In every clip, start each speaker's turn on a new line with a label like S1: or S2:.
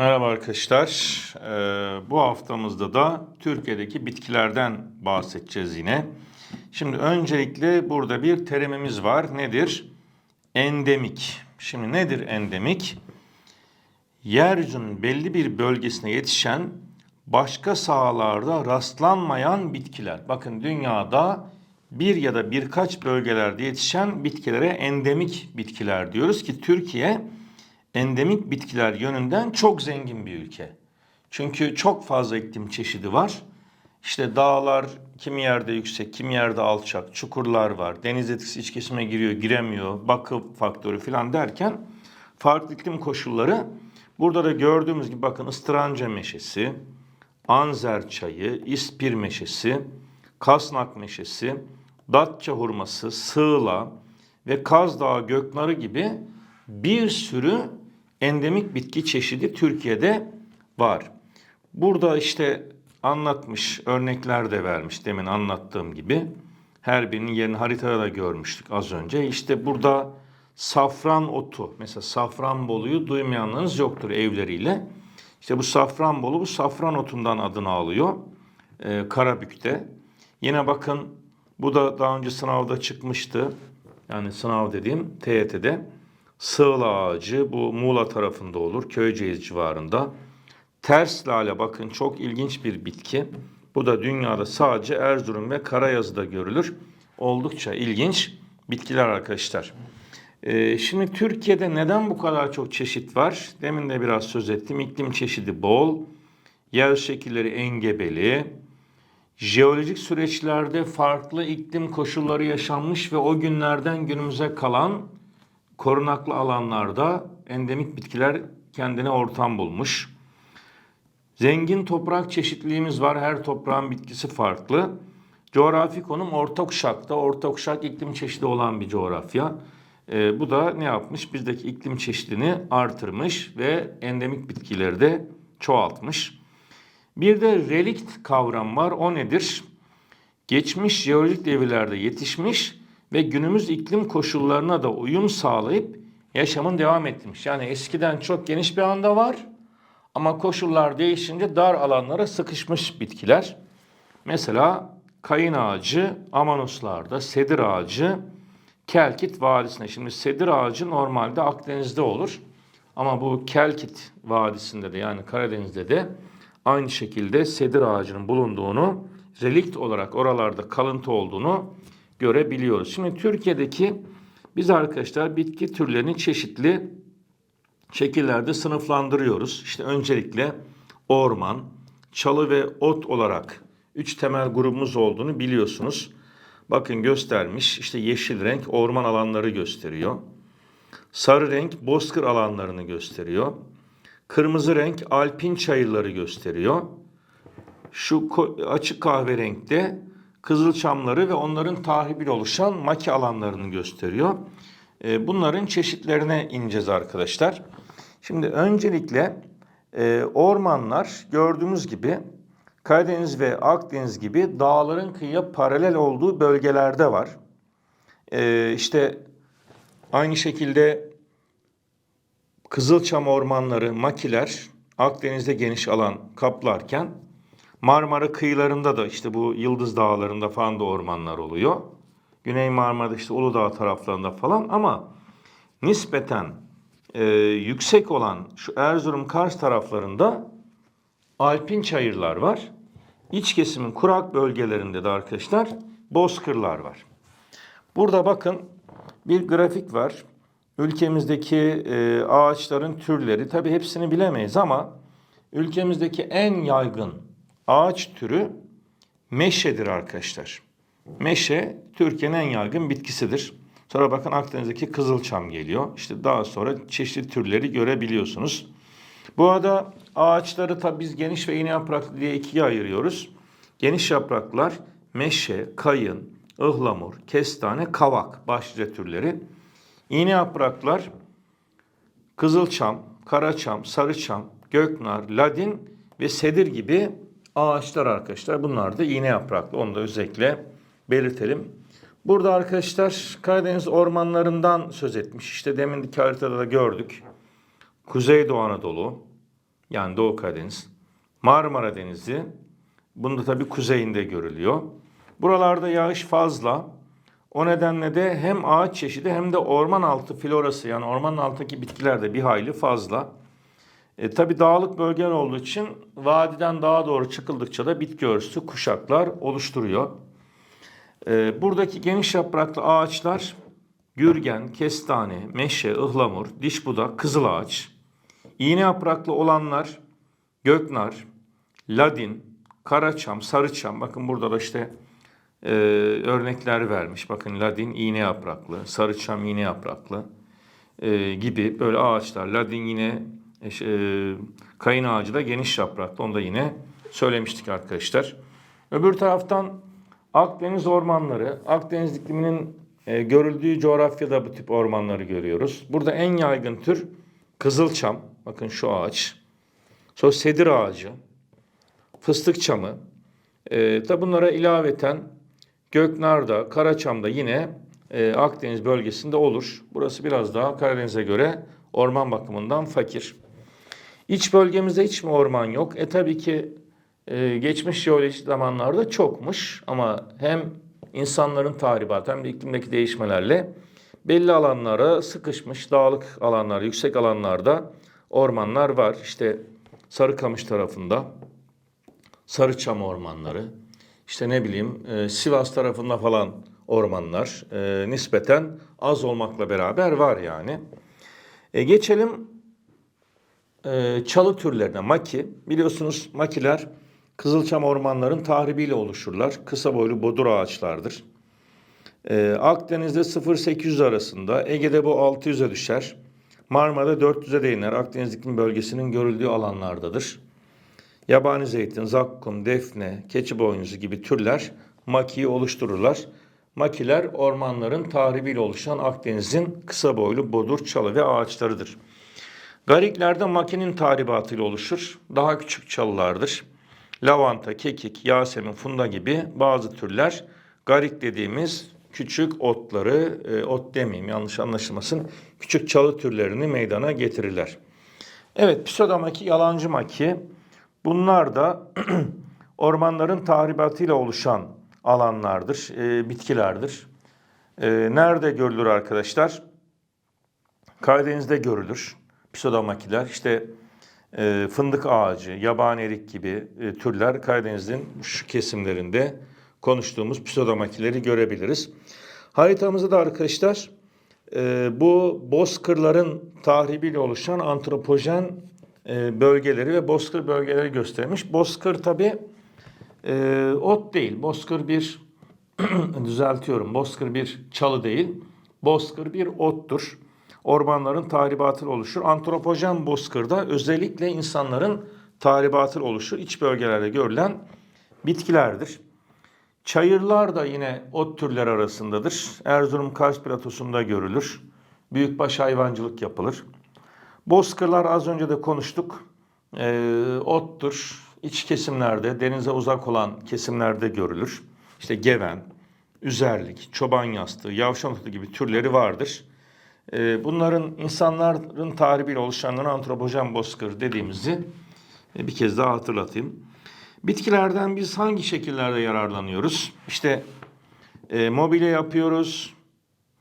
S1: Merhaba arkadaşlar. Ee, bu haftamızda da Türkiye'deki bitkilerden bahsedeceğiz yine. Şimdi öncelikle burada bir terimimiz var. Nedir? Endemik. Şimdi nedir endemik? Yeryüzünün belli bir bölgesine yetişen başka sahalarda rastlanmayan bitkiler. Bakın dünyada bir ya da birkaç bölgelerde yetişen bitkilere endemik bitkiler diyoruz ki Türkiye endemik bitkiler yönünden çok zengin bir ülke. Çünkü çok fazla iklim çeşidi var. İşte dağlar kimi yerde yüksek, kimi yerde alçak, çukurlar var. Deniz etkisi iç kesime giriyor, giremiyor, bakım faktörü falan derken farklı iklim koşulları. Burada da gördüğümüz gibi bakın ıstranca meşesi, anzer çayı, ispir meşesi, kasnak meşesi, datça hurması, sığla ve Kaz Dağı göknarı gibi bir sürü endemik bitki çeşidi Türkiye'de var. Burada işte anlatmış, örnekler de vermiş demin anlattığım gibi. Her birinin yerini haritada da görmüştük az önce. İşte burada safran otu, mesela safranboluyu duymayanlarınız yoktur evleriyle. İşte bu safranbolu bu safran otundan adını alıyor. Ee, Karabük'te. Yine bakın bu da daha önce sınavda çıkmıştı. Yani sınav dediğim TYT'de. Sığla ağacı bu Muğla tarafında olur. Köyceğiz civarında. Ters lale bakın çok ilginç bir bitki. Bu da dünyada sadece Erzurum ve Karayazı'da görülür. Oldukça ilginç bitkiler arkadaşlar. Ee, şimdi Türkiye'de neden bu kadar çok çeşit var? Demin de biraz söz ettim. İklim çeşidi bol, yer şekilleri engebeli, jeolojik süreçlerde farklı iklim koşulları yaşanmış ve o günlerden günümüze kalan korunaklı alanlarda endemik bitkiler kendine ortam bulmuş. Zengin toprak çeşitliliğimiz var. Her toprağın bitkisi farklı. Coğrafi konum orta kuşakta, orta kuşak iklim çeşidi olan bir coğrafya. Ee, bu da ne yapmış? Bizdeki iklim çeşidini artırmış ve endemik bitkileri de çoğaltmış. Bir de relikt kavram var. O nedir? Geçmiş jeolojik devirlerde yetişmiş ve günümüz iklim koşullarına da uyum sağlayıp yaşamın devam ettirmiş. Yani eskiden çok geniş bir anda var ama koşullar değişince dar alanlara sıkışmış bitkiler. Mesela kayın ağacı Amanoslarda, sedir ağacı Kelkit Vadisi'nde. Şimdi sedir ağacı normalde Akdeniz'de olur. Ama bu Kelkit Vadisi'nde de yani Karadeniz'de de aynı şekilde sedir ağacının bulunduğunu, relikt olarak oralarda kalıntı olduğunu görebiliyoruz. Şimdi Türkiye'deki biz arkadaşlar bitki türlerini çeşitli şekillerde sınıflandırıyoruz. İşte öncelikle orman, çalı ve ot olarak üç temel grubumuz olduğunu biliyorsunuz. Bakın göstermiş işte yeşil renk orman alanları gösteriyor. Sarı renk bozkır alanlarını gösteriyor. Kırmızı renk alpin çayırları gösteriyor. Şu açık kahverenkte kızılçamları ve onların tahibiyle oluşan maki alanlarını gösteriyor. E, bunların çeşitlerine ineceğiz arkadaşlar. Şimdi öncelikle e, ormanlar gördüğümüz gibi Karadeniz ve Akdeniz gibi dağların kıyıya paralel olduğu bölgelerde var. E, işte aynı şekilde Kızılçam ormanları, makiler Akdeniz'de geniş alan kaplarken Marmara kıyılarında da işte bu Yıldız Dağları'nda falan da ormanlar oluyor. Güney Marmara'da işte Uludağ taraflarında falan ama nispeten e, yüksek olan şu Erzurum Kars taraflarında alpin çayırlar var. İç kesimin kurak bölgelerinde de arkadaşlar bozkırlar var. Burada bakın bir grafik var. Ülkemizdeki e, ağaçların türleri tabi hepsini bilemeyiz ama ülkemizdeki en yaygın ağaç türü meşedir arkadaşlar. Meşe Türkiye'nin en yaygın bitkisidir. Sonra bakın Akdeniz'deki kızılçam geliyor. İşte daha sonra çeşitli türleri görebiliyorsunuz. Bu arada ağaçları tabi biz geniş ve iğne yapraklı diye ikiye ayırıyoruz. Geniş yapraklar meşe, kayın, ıhlamur, kestane, kavak başlıca türleri. İğne yapraklar kızılçam, karaçam, sarıçam, göknar, ladin ve sedir gibi ağaçlar arkadaşlar. Bunlar da iğne yapraklı. Onu da özellikle belirtelim. Burada arkadaşlar Karadeniz ormanlarından söz etmiş. İşte demindeki haritada da gördük. Kuzeydoğu Anadolu, yani Doğu Karadeniz, Marmara Denizi, bunda tabii kuzeyinde görülüyor. Buralarda yağış fazla. O nedenle de hem ağaç çeşidi hem de orman altı florası yani ormanın altındaki bitkiler de bir hayli fazla. E, tabii dağlık bölgeler olduğu için vadiden dağa doğru çıkıldıkça da bitki örtüsü kuşaklar oluşturuyor. E, buradaki geniş yapraklı ağaçlar gürgen, kestane, meşe, ıhlamur, diş budak, kızıl ağaç. İğne yapraklı olanlar göknar, ladin, karaçam, sarıçam. Bakın burada da işte e, örnekler vermiş. Bakın ladin iğne yapraklı, sarıçam iğne yapraklı e, gibi böyle ağaçlar. Ladin yine e, ş- e, kayın ağacı da geniş yapraklı. Onu da yine söylemiştik arkadaşlar. Öbür taraftan Akdeniz ormanları, Akdeniz ikliminin e, görüldüğü coğrafyada bu tip ormanları görüyoruz. Burada en yaygın tür kızılçam. Bakın şu ağaç. Sonra sedir ağacı, fıstık çamı. E, tabi bunlara ilaveten Göknar'da, Karaçam'da yine e, Akdeniz bölgesinde olur. Burası biraz daha Karadeniz'e göre orman bakımından fakir. İç bölgemizde hiç mi orman yok? E tabii ki e, geçmiş jeolojik zamanlarda çokmuş ama hem insanların tahribatı hem de iklimdeki değişmelerle belli alanlara sıkışmış dağlık alanlar, yüksek alanlarda ormanlar var. İşte Sarıkamış tarafında Sarıçam ormanları, işte ne bileyim e, Sivas tarafında falan ormanlar e, nispeten az olmakla beraber var yani. E, geçelim e, çalı türlerine. Maki, biliyorsunuz makiler Kızılçam ormanların tahribiyle oluşurlar. Kısa boylu bodur ağaçlardır. E, Akdeniz'de 0-800 arasında, Ege'de bu 600'e düşer. Marmara'da 400'e de iner. Akdeniz iklim bölgesinin görüldüğü alanlardadır. Yabani zeytin, zakkum, defne, keçi boynuzu gibi türler makiyi oluştururlar. Makiler ormanların tahribiyle oluşan Akdeniz'in kısa boylu bodur, çalı ve ağaçlarıdır. Gariklerde makinin tahribatıyla oluşur. Daha küçük çalılardır. Lavanta, kekik, yasemin, funda gibi bazı türler garik dediğimiz küçük otları, e, ot demeyeyim yanlış anlaşılmasın, küçük çalı türlerini meydana getirirler. Evet, pseudomaki, yalancı maki. Bunlar da ormanların tahribatıyla oluşan alanlardır, e, bitkilerdir. E, nerede görülür arkadaşlar? Karadeniz'de görülür. Pseudomakiler işte e, fındık ağacı, yabani erik gibi e, türler Karadeniz'in şu kesimlerinde konuştuğumuz pseudomakileri görebiliriz. Haritamızda da arkadaşlar e, bu bozkırların tahribiyle oluşan antropojen e, bölgeleri ve bozkır bölgeleri göstermiş. Bozkır tabi e, ot değil. Bozkır bir düzeltiyorum. Bozkır bir çalı değil. Bozkır bir ottur. Ormanların tahribatı oluşur. Antropojen bozkırda özellikle insanların tahribatı oluşur. İç bölgelerde görülen bitkilerdir. Çayırlar da yine ot türleri arasındadır. Erzurum Kars platosunda görülür. Büyükbaş hayvancılık yapılır. Bozkırlar az önce de konuştuk. Ee, ottur. İç kesimlerde, denize uzak olan kesimlerde görülür. İşte geven, üzerlik, çoban yastığı, yavşan otu gibi türleri vardır. Ee, bunların insanların tahribiyle oluşanlarına antropojen bozkır dediğimizi e, bir kez daha hatırlatayım. Bitkilerden biz hangi şekillerde yararlanıyoruz? İşte e, mobilya yapıyoruz,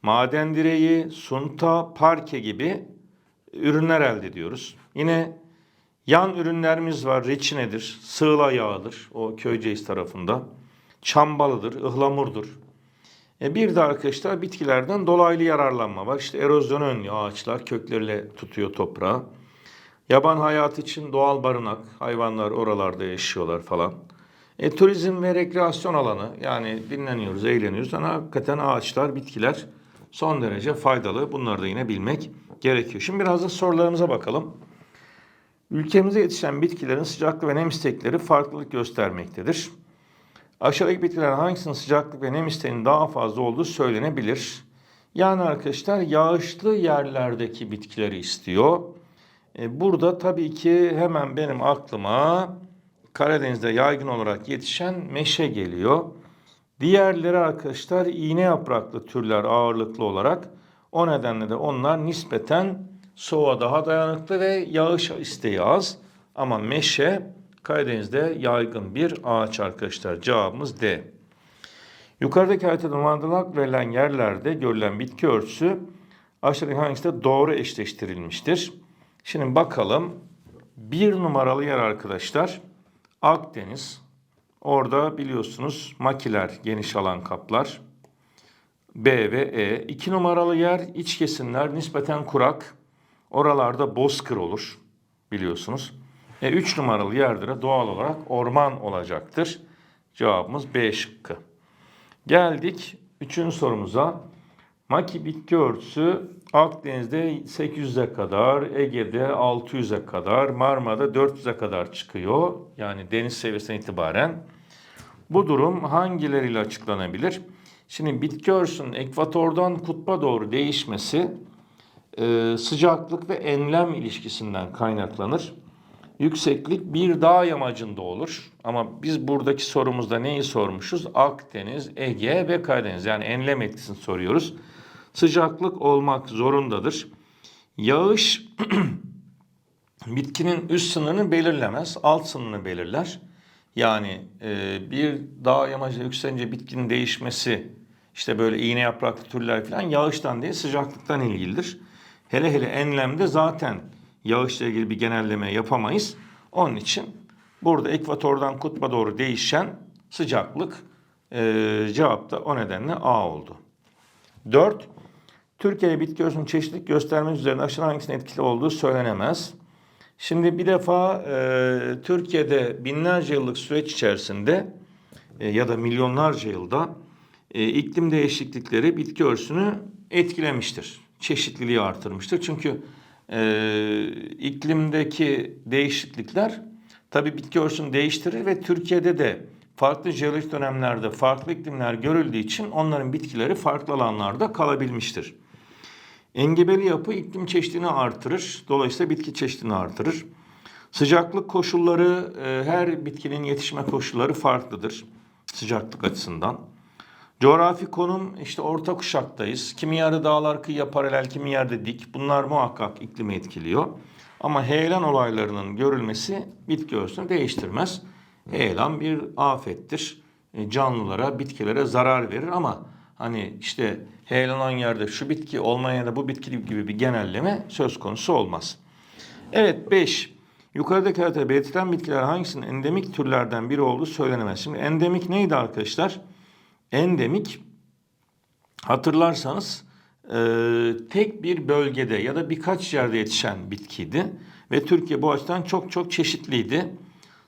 S1: maden direği, sunta, parke gibi ürünler elde ediyoruz. Yine yan ürünlerimiz var. Reçinedir, sığla yağıdır o Köyceğiz tarafında. Çambalıdır, ıhlamurdur. E bir de arkadaşlar bitkilerden dolaylı yararlanma var. İşte erozyonu önlüyor ağaçlar, kökleriyle tutuyor toprağı. Yaban hayatı için doğal barınak, hayvanlar oralarda yaşıyorlar falan. E, turizm ve rekreasyon alanı yani dinleniyoruz, eğleniyoruz. Ama hakikaten ağaçlar, bitkiler son derece faydalı. Bunları da yine bilmek gerekiyor. Şimdi biraz da sorularımıza bakalım. Ülkemize yetişen bitkilerin sıcaklık ve nem istekleri farklılık göstermektedir. Aşağıdaki bitkiler hangisinin sıcaklık ve nem isteğinin daha fazla olduğu söylenebilir. Yani arkadaşlar yağışlı yerlerdeki bitkileri istiyor. E, Burada tabii ki hemen benim aklıma Karadeniz'de yaygın olarak yetişen meşe geliyor. Diğerleri arkadaşlar iğne yapraklı türler ağırlıklı olarak. O nedenle de onlar nispeten soğuğa daha dayanıklı ve yağış isteği az. Ama meşe Karadeniz'de yaygın bir ağaç arkadaşlar. Cevabımız D. Yukarıdaki haritada numaralanmak verilen yerlerde görülen bitki örtüsü aşağıdaki hangisinde doğru eşleştirilmiştir? Şimdi bakalım. Bir numaralı yer arkadaşlar Akdeniz. Orada biliyorsunuz makiler geniş alan kaplar. B ve E. İki numaralı yer iç kesimler nispeten kurak. Oralarda bozkır olur biliyorsunuz. E, üç numaralı yerde de doğal olarak orman olacaktır. Cevabımız B şıkkı. Geldik üçüncü sorumuza. Maki bitki örtüsü Akdeniz'de 800'e kadar, Ege'de 600'e kadar, Marmara'da 400'e kadar çıkıyor. Yani deniz seviyesinden itibaren. Bu durum hangileriyle açıklanabilir? Şimdi bitki örtüsünün ekvatordan kutba doğru değişmesi e, sıcaklık ve enlem ilişkisinden kaynaklanır. Yükseklik bir dağ yamacında olur. Ama biz buradaki sorumuzda neyi sormuşuz? Akdeniz, Ege ve Karadeniz. Yani enlem etkisini soruyoruz. Sıcaklık olmak zorundadır. Yağış bitkinin üst sınırını belirlemez, alt sınırını belirler. Yani e, bir dağ yamacına yükselince bitkinin değişmesi, işte böyle iğne yapraklı türler falan yağıştan değil sıcaklıktan ilgilidir. Hele hele enlemde zaten yağışla ilgili bir genelleme yapamayız. Onun için burada ekvatordan kutba doğru değişen sıcaklık e, cevap da o nedenle A oldu. 4. Türkiye'de bitki örtüsünün çeşitlilik göstermesi üzerine aşağıdan hangisinin etkili olduğu söylenemez. Şimdi bir defa e, Türkiye'de binlerce yıllık süreç içerisinde e, ya da milyonlarca yılda e, iklim değişiklikleri bitki örtüsünü etkilemiştir. Çeşitliliği artırmıştır. Çünkü e, iklimdeki değişiklikler tabii bitki örtüsünü değiştirir ve Türkiye'de de farklı jeolojik dönemlerde farklı iklimler görüldüğü için onların bitkileri farklı alanlarda kalabilmiştir. Engebeli yapı iklim çeşitliliğini artırır. Dolayısıyla bitki çeşitliliğini artırır. Sıcaklık koşulları, e, her bitkinin yetişme koşulları farklıdır sıcaklık açısından. Coğrafi konum işte orta kuşaktayız. Kimi yerde dağlar kıyıya paralel, kimi yerde dik. Bunlar muhakkak iklimi etkiliyor. Ama heyelan olaylarının görülmesi bitki örtüsünü değiştirmez. Heyelan bir afettir. E, Canlılara, bitkilere zarar verir ama hani işte heyelanan yerde şu bitki olmayan yerde bu bitki gibi bir genelleme söz konusu olmaz. Evet 5. Yukarıdaki haritada belirtilen bitkiler hangisinin endemik türlerden biri olduğu söylenemez. Şimdi endemik neydi arkadaşlar? Endemik hatırlarsanız e, tek bir bölgede ya da birkaç yerde yetişen bitkiydi. Ve Türkiye bu açıdan çok çok çeşitliydi.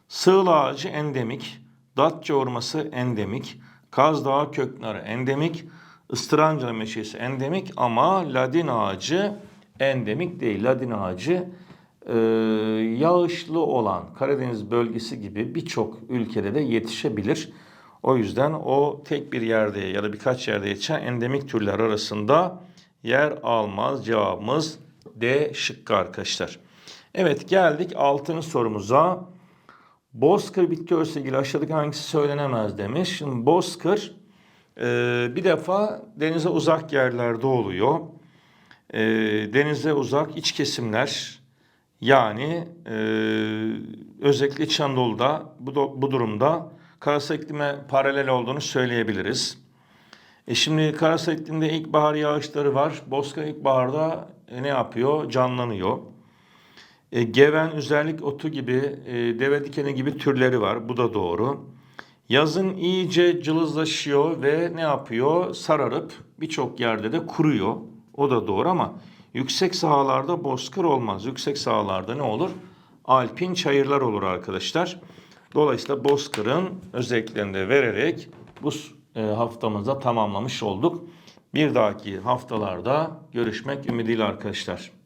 S1: Sığıl ağacı endemik, Datça orması endemik, Kaz Dağı köknarı endemik, ıstıranca meşesi endemik ama ladin ağacı endemik değil. Ladin ağacı e, yağışlı olan Karadeniz bölgesi gibi birçok ülkede de yetişebilir. O yüzden o tek bir yerde ya da birkaç yerde yetişen endemik türler arasında yer almaz. Cevabımız D şıkkı arkadaşlar. Evet geldik altın sorumuza. Bozkır bitki ilgili aşağıdaki hangisi söylenemez demiş. Şimdi bozkır e, bir defa denize uzak yerlerde oluyor. E, denize uzak iç kesimler yani e, özellikle İç Anadolu'da bu, bu durumda karasal iklime paralel olduğunu söyleyebiliriz. E şimdi karasal iklimde ilkbahar yağışları var. Bozkır ilkbaharda e, ne yapıyor? Canlanıyor. E, geven, üzerlik otu gibi, e, deve dikeni gibi türleri var. Bu da doğru. Yazın iyice cılızlaşıyor ve ne yapıyor? Sararıp birçok yerde de kuruyor. O da doğru ama yüksek sahalarda bozkır olmaz. Yüksek sahalarda ne olur? Alpin çayırlar olur arkadaşlar. Dolayısıyla bozkırın özelliklerini de vererek bu e, haftamızda tamamlamış olduk. Bir dahaki haftalarda görüşmek ümidiyle arkadaşlar.